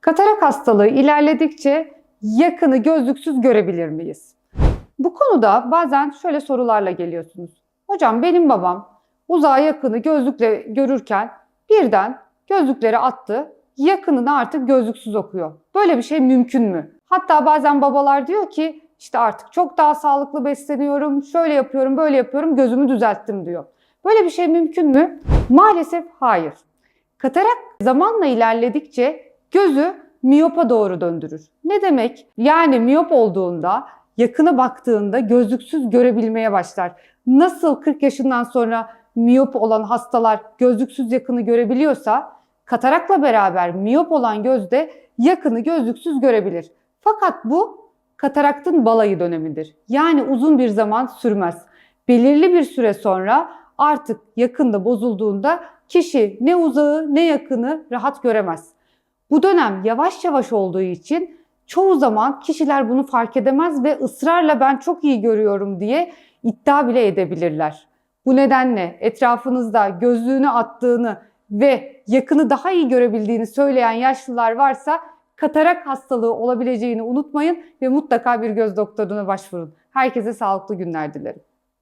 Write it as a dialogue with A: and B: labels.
A: Katarak hastalığı ilerledikçe yakını gözlüksüz görebilir miyiz? Bu konuda bazen şöyle sorularla geliyorsunuz. Hocam benim babam uzağa yakını gözlükle görürken birden gözlükleri attı, yakınını artık gözlüksüz okuyor. Böyle bir şey mümkün mü? Hatta bazen babalar diyor ki işte artık çok daha sağlıklı besleniyorum, şöyle yapıyorum, böyle yapıyorum, gözümü düzelttim diyor. Böyle bir şey mümkün mü? Maalesef hayır. Katarak zamanla ilerledikçe gözü miyopa doğru döndürür. Ne demek? Yani miyop olduğunda, yakına baktığında gözlüksüz görebilmeye başlar. Nasıl 40 yaşından sonra miyop olan hastalar gözlüksüz yakını görebiliyorsa, katarakla beraber miyop olan göz de yakını gözlüksüz görebilir. Fakat bu kataraktın balayı dönemidir. Yani uzun bir zaman sürmez. Belirli bir süre sonra artık yakında bozulduğunda kişi ne uzağı ne yakını rahat göremez. Bu dönem yavaş yavaş olduğu için çoğu zaman kişiler bunu fark edemez ve ısrarla ben çok iyi görüyorum diye iddia bile edebilirler. Bu nedenle etrafınızda gözlüğünü attığını ve yakını daha iyi görebildiğini söyleyen yaşlılar varsa katarak hastalığı olabileceğini unutmayın ve mutlaka bir göz doktoruna başvurun. Herkese sağlıklı günler dilerim.